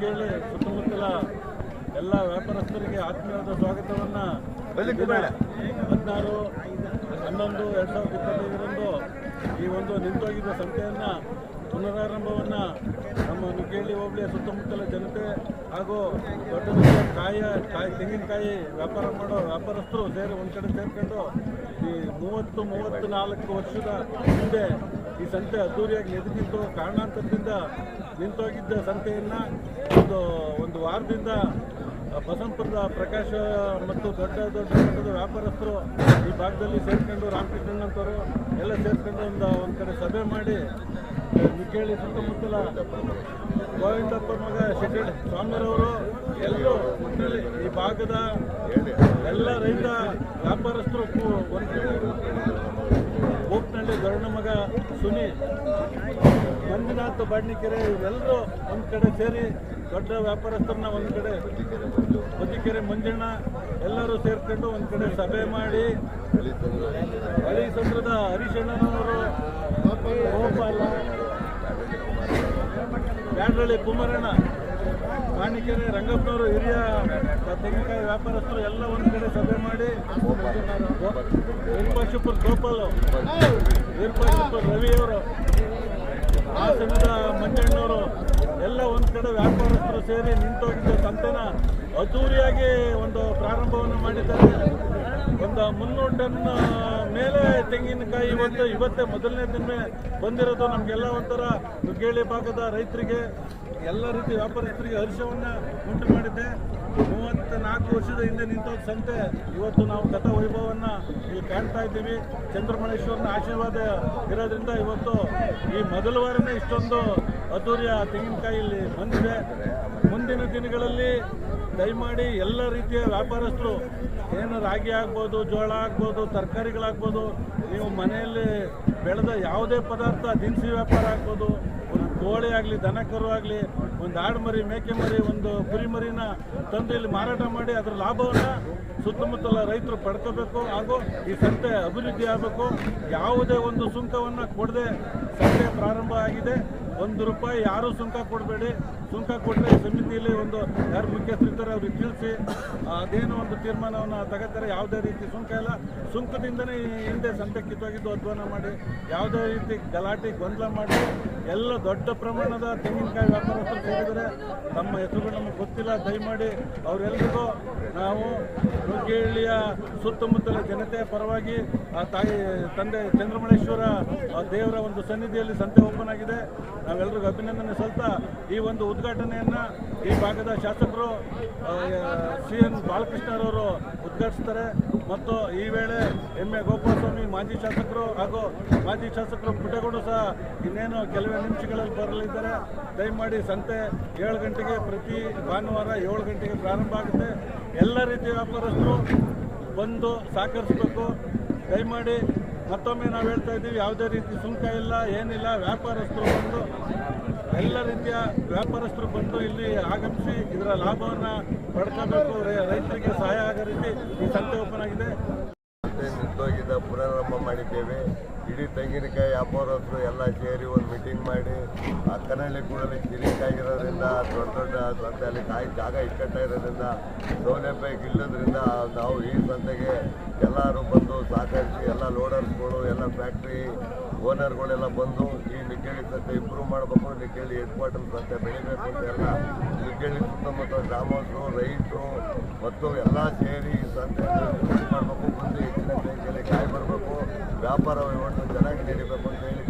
ಕೇಳಿ ಸುತ್ತಮುತ್ತಲ ಎಲ್ಲ ವ್ಯಾಪಾರಸ್ಥರಿಗೆ ಆತ್ಮೀಯವಾದ ಸ್ವಾಗತವನ್ನು. ಹದಿನಾರು ಹನ್ನೊಂದು ಎರಡು ಸಾವಿರದ ಇಪ್ಪತ್ತೈದರಂದು ಈ ಒಂದು ನಿಂತೋಗಿದ್ದ ಸಂತೆಯನ್ನು ಪುನರಾರಂಭವನ್ನು ನಮ್ಮ ನುಗ್ಗೇಳಿ ಹೋಬಳಿಯ ಸುತ್ತಮುತ್ತಲ ಜನತೆ ಹಾಗೂ ದೊಡ್ಡ ದೊಡ್ಡ ಕಾಯಿಯ ಕಾಯಿ ತೆಂಗಿನಕಾಯಿ ವ್ಯಾಪಾರ ಮಾಡೋ ವ್ಯಾಪಾರಸ್ಥರು ಸೇರಿ ಒಂದು ಕಡೆ ಸೇರ್ಕೊಂಡು ಈ ಮೂವತ್ತು ಮೂವತ್ತು ನಾಲ್ಕು ವರ್ಷದ ಹಿಂದೆ ಈ ಸಂತೆ ಅದ್ದೂರಿಯಾಗಿ ಎದುಗಿದ್ದು ಕಾರಣಾಂತರದಿಂದ ನಿಂತೋಗಿದ್ದ ಸಂತೆಯನ್ನು ಒಂದು ಒಂದು ವಾರದಿಂದ ಬಸಂಪುರದ ಪ್ರಕಾಶ ಮತ್ತು ದೊಡ್ಡ ದೊಡ್ಡ ಮಟ್ಟದ ವ್ಯಾಪಾರಸ್ಥರು ಈ ಭಾಗದಲ್ಲಿ ಸೇರ್ಕೊಂಡು ಅಂತವರು ಎಲ್ಲ ಸೇರಿಕೊಂಡು ಒಂದು ಒಂದು ಕಡೆ ಸಭೆ ಮಾಡಿ ನಿಕ್ಕೇಳಿ ಸುತ್ತಮುತ್ತಲ ಗೋವಿಂದಪ್ಪ ಮಗ ಶೆಟ್ಟಿ ಸ್ವಾಮಿರವರು ಎಲ್ಲರೂ ಒಟ್ಟಿನಲ್ಲಿ ಈ ಭಾಗದ ಎಲ್ಲ ರೈತ ವ್ಯಾಪಾರಸ್ಥರು ಒಂದು ಸುನಿ, ಮಂಜುನಾಥ್ ಬಾಡ್ನಿಕೆರೆ ಇವರೆಲ್ಲರೂ ಒಂದು ಕಡೆ ಸೇರಿ ದೊಡ್ಡ ವ್ಯಾಪಾರಸ್ಥರನ್ನ ಒಂದು ಕಡೆ ಬದಿಕೆರೆ ಮಂಜಣ್ಣ ಎಲ್ಲರೂ ಸೇರ್ಕೊಂಡು ಒಂದು ಕಡೆ ಸಭೆ ಮಾಡಿ, ಹಳಿ ಸಂದ್ರದ ಹರಿಶಣ್ಣನವರು ಗೋಪಾಲ, ಬ್ಯಾಡ್ರಳ್ಳಿ ಕುಮಾರಣ್ಣ, ಕಾಣಿಕೆರೆ ರಂಗಪ್ಪನವರು, ಹಿರಿಯ ತೆಂಗಿನಕಾಯಿ ವ್ಯಾಪಾರಸ್ಥರು ಎಲ್ಲ ಒಂದು ಕಡೆ ಸಭೆ ಮಾಡಿ ವೀರಪಾಶುಪುರ ಗೋಪಾಲ್ ವೀರಪಾಶುಪುರ ರವಿಯವರು ಹಾಸನದ ಮಂಜಣ್ಣವರು, ಎಲ್ಲ ಒಂದು ಕಡೆ ವ್ಯಾಪಾರಸ್ಥರು ಸೇರಿ ನಿಂತೋಗಿದ್ದ ಸಂತೆನ ಅದ್ದೂರಿಯಾಗಿ ಒಂದು ಪ್ರಾರಂಭವನ್ನು ಮಾಡಿದ್ದಾರೆ. ಒಂದು ಮುನ್ನೂರು ಟನ್ ಮೇಲೆ ತೆಂಗಿನಕಾಯಿ ಇವತ್ತು ಇವತ್ತೇ ಮೊದಲನೇ ದಿನ ಬಂದಿರೋದು ನಮಗೆಲ್ಲ ಒಂಥರ ನುಗ್ಗೇಳಿ ಭಾಗದ ರೈತರಿಗೆ, ಎಲ್ಲ ರೀತಿ ವ್ಯಾಪಾರಸ್ಥರಿಗೆ ಹರ್ಷವನ್ನು ಉಂಟು ಮಾಡಿದೆ. ಮೂವತ್ತ ನಾಲ್ಕು ವರ್ಷದ ಹಿಂದೆ ನಿಂತೋ ಸಂತೆ. ಇವತ್ತು ನಾವು ಗತ ವೈಭವವನ್ನು ಇಲ್ಲಿ ಕಾಣ್ತಾ ಇದ್ದೀವಿ. ಚಂದ್ರಮಣೇಶ್ವರನ ಆಶೀರ್ವಾದ ಇರೋದ್ರಿಂದ ಇವತ್ತು ಈ ಮೊದಲ ವಾರನೇ ಇಷ್ಟೊಂದು ಅದ್ದೂರಿಯ ತೆಂಗಿನಕಾಯಿ ಇಲ್ಲಿ ಬಂದಿದೆ. ಮುಂದಿನ ದಿನಗಳಲ್ಲಿ ದಯಮಾಡಿ ಎಲ್ಲ ರೀತಿಯ ವ್ಯಾಪಾರಸ್ಥರು, ಏನು ರಾಗಿ ಆಗ್ಬೋದು, ಜೋಳ ಆಗ್ಬೋದು, ತರಕಾರಿಗಳಾಗ್ಬೋದು, ನೀವು ಮನೆಯಲ್ಲಿ ಬೆಳೆದ ಯಾವುದೇ ಪದಾರ್ಥ ದಿನಸಿ ವ್ಯಾಪಾರ ಆಗ್ಬೋದು, ಒಂದು ಕೋಳಿ ಆಗಲಿ ದನ ಕರು ಆಗಲಿ, ಒಂದು ಆಡು ಮರಿ ಮೇಕೆ ಮರಿ ಒಂದು ಕುರಿ ಮರಿನ ತಂದು ಇಲ್ಲಿ ಮಾರಾಟ ಮಾಡಿ ಅದರ ಲಾಭವನ್ನು ಸುತ್ತಮುತ್ತಲ ರೈತರು ಪಡ್ಕೋಬೇಕು ಹಾಗೂ ಈ ಸಂತೆ ಅಭಿವೃದ್ಧಿ ಆಗಬೇಕು. ಯಾವುದೇ ಒಂದು ಸುಂಕವನ್ನು ಕೊಡದೆ ಸಂತೆ ಪ್ರಾರಂಭ ಆಗಿದೆ. ಒಂದು ರೂಪಾಯಿ ಯಾರೂ ಸುಂಕ ಕೊಡಬೇಡಿ. ಸುಂಕ ಕೊಟ್ಟರೆ ಸಮಿತಿಯಲ್ಲಿ ಒಂದು ಯಾರು ಮುಖ್ಯಸ್ಥರಿದ್ದಾರೆ ಅವ್ರಿಗೆ ತಿಳಿಸಿ ಅದೇನೋ ಒಂದು ತೀರ್ಮಾನವನ್ನು ತಗೋತಾರೆ. ಯಾವುದೇ ರೀತಿ ಸುಂಕ ಇಲ್ಲ. ಸುಂಕದಿಂದನೇ ಹಿಂದೆ ಸಂತೆ ಕಿತ್ತೋಗಿದ್ದು ಅಧ್ವಾನ ಮಾಡಿ, ಯಾವುದೇ ರೀತಿ ಗಲಾಟೆ, ಗೊಂದಲ ಮಾಡಿ, ಎಲ್ಲ ದೊಡ್ಡ ಪ್ರಮಾಣದ ತೆಂಗಿನಕಾಯಿ ವ್ಯಾಪಾರಸ್ಥರು ಸೇರಿದರೆ ತಮ್ಮ ಹೆಸರುಗಳು ನಮಗೆ ಗೊತ್ತಿಲ್ಲ. ದಯಮಾಡಿ ಅವರೆಲ್ಲರಿಗೂ ನಾವು ನುಗ್ಗೇಹಳ್ಳಿಯ ಸುತ್ತಮುತ್ತಲ ಜನತೆಯ ಪರವಾಗಿ, ಆ ತಾಯಿ, ತಂದೆ ಚಂದ್ರಮಣೇಶ್ವರ ಆ ದೇವರ ಒಂದು ಸನ್ನಿಧಿಯಲ್ಲಿ ಸಂತೆ ಓಪನ್ ಆಗಿದೆ. ನಾವೆಲ್ಲರಿಗೂ ಅಭಿನಂದನೆ ಸಲ್ತಾ ಈ ಒಂದು ಉದ್ಘಾಟನೆಯನ್ನು ಈ ಭಾಗದ ಶಾಸಕರು ಸಿ ಎನ್ ಬಾಲಕೃಷ್ಣರವರು ಉದ್ಘಾಟಿಸ್ತಾರೆ. ಮತ್ತು ಈ ವೇಳೆ ಎಂ ಎ ಗೋಪಾಲಸ್ವಾಮಿ ಮಾಜಿ ಶಾಸಕರು ಹಾಗೂ ಮಾಜಿ ಶಾಸಕರು ಪುಟ್ಟೇಗೌಡ ಸಹ ಇನ್ನೇನು ಕೆಲವೇ ನಿಮಿಷಗಳಲ್ಲಿ ಬರಲಿದ್ದಾರೆ. ದಯಮಾಡಿ ಸಂತೆ ಏಳು ಗಂಟೆಗೆ ಪ್ರತಿ ಭಾನುವಾರ ಏಳು ಗಂಟೆಗೆ ಪ್ರಾರಂಭ ಆಗುತ್ತೆ. ಎಲ್ಲ ರೀತಿಯ ವ್ಯಾಪಾರಸ್ಥರು ಬಂದು ಸಹಕರಿಸಬೇಕು. ದಯಮಾಡಿ ಮತ್ತೊಮ್ಮೆ ನಾವು ಹೇಳ್ತಾ ಇದ್ದೀವಿ, ಯಾವುದೇ ರೀತಿ ಸುಂಕ ಇಲ್ಲ, ಏನಿಲ್ಲ, ವ್ಯಾಪಾರಸ್ಥರು ಬಂದು, ಎಲ್ಲ ರೀತಿಯ ವ್ಯಾಪಾರಸ್ಥರು ಬಂದು ಇಲ್ಲಿ ಆಗಮಿಸಿ ಇದರ ಲಾಭವನ್ನು ಪಡ್ಕೋಬೇಕು. ರೈತರಿಗೆ ಸಹಾಯ ಆಗೋ ರೀತಿ ಈ ಸಂತೆ ಓಪನ್ ಆಗಿದೆ. ನಿಂತೋಗಿದ್ದ ಪುನರಾರಂಭ ಮಾಡಿದ್ದೇವೆ. ಇಡೀ ತೆಂಗಿನಕಾಯಿ ವ್ಯಾಪಾರಸ್ಥರು ಎಲ್ಲ ಸೇರಿ ಒಂದು ಮೀಟಿಂಗ್ ಮಾಡಿ, ಆ ಕೂಡಲಿ ಕೂಡಲೇ ಕಿರಿಕಾಗಿರೋದ್ರಿಂದ ದೊಡ್ಡ ದೊಡ್ಡ ಸಂತೆಯಲ್ಲಿ ಕಾಯಿ ಜಾಗ ಇಕ್ಕಟ್ಟಾಗಿರೋದ್ರಿಂದ ಸೌಲಭ್ಯ ಇಲ್ಲದ್ರಿಂದ ನಾವು ಈ ಸಂತೆಗೆ ಎಲ್ಲರೂ ಬಂದು ಸಹಕರಿಸಿ ಫ್ಯಾಕ್ಟ್ರಿ ಓನರ್ಗಳೆಲ್ಲ ಬಂದು, ಈ ನಿಗ್ಗೇಳಿ ಸಂತೆ ಇಂಪ್ರೂವ್ ಮಾಡಬೇಕು ನಿಗ್ಗೇಳಿ ಹೆಡ್ ಕ್ವಾರ್ಟರ್ ಸಂತೆ ಬೆಳಿಬೇಕು ಅಂತ ಎಲ್ಲ ನಿಗ್ಗೇಳಿ ಸುತ್ತಮುತ್ತ ಗ್ರಾಮಸ್ಥರು, ರೈತರು, ಮತ್ತು ಎಲ್ಲ ಸೇರಿ ಈ ಸಂತೆ ಮಾಡಬೇಕು, ಮುಂದೆ ಹೆಚ್ಚಿನ ಸಂಖ್ಯೆಯಲ್ಲಿ ಕಾಯಿ ಬರಬೇಕು, ವ್ಯಾಪಾರ ವಹಿವಾಟು ಚೆನ್ನಾಗಿ ನಡೀಬೇಕು ಅಂತ ಹೇಳಿ